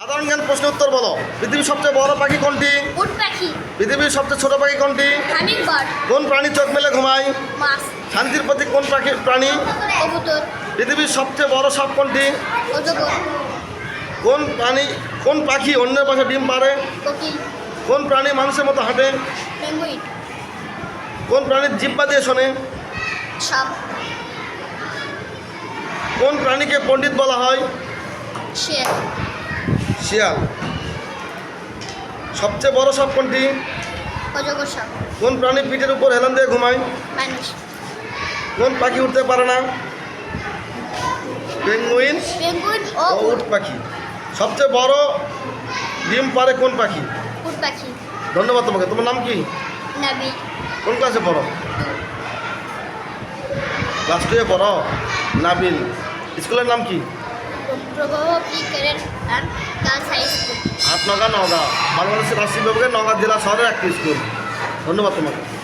সাধারণ জ্ঞান প্রশ্ন উত্তর বলো। পৃথিবীর সবচেয়ে বড় পাখি কোনটি? উট পাখি। পৃথিবীর সবচেয়ে ছোট পাখি কোনটি? কোন প্রাণী চোখ মেলে ঘুমায়? মাছ। শান্তির প্রতীক কোন পাখি প্রাণী? কবুতর। পৃথিবীর সবচেয়ে বড় সাপ কোনটি? কোন প্রাণী কোন পাখি অন্যের পাশে ডিম পারে কোন প্রাণী মানুষের মতো হাঁটে? কোন প্রাণীর জিব্বা দিয়ে শোনে? সাপ। কোন প্রাণীকে পণ্ডিত বলা হয়? শেয়াল শিয়াল। সবচেয়ে বড় সাপ কোনটি? কোন প্রাণী পিঠের উপর হেলান দিয়ে ঘুমায়? কোন পাখি উঠতে পারে না? পেঙ্গুইন ও উট পাখি। সবচেয়ে বড় ডিম পারে কোন পাখি? পাখি। ধন্যবাদ তোমাকে। তোমার নাম কি? কোন ক্লাসে পড়ো? ক্লাস টুয়ে পড়ো? নাবিল। স্কুলের নাম কি? প্রভাব নগা বাংলাদেশের রাজশাহী বিভাগের নওগাঁ জেলা শহরের একটি স্কুল ধন্যবাদ তোমাকে।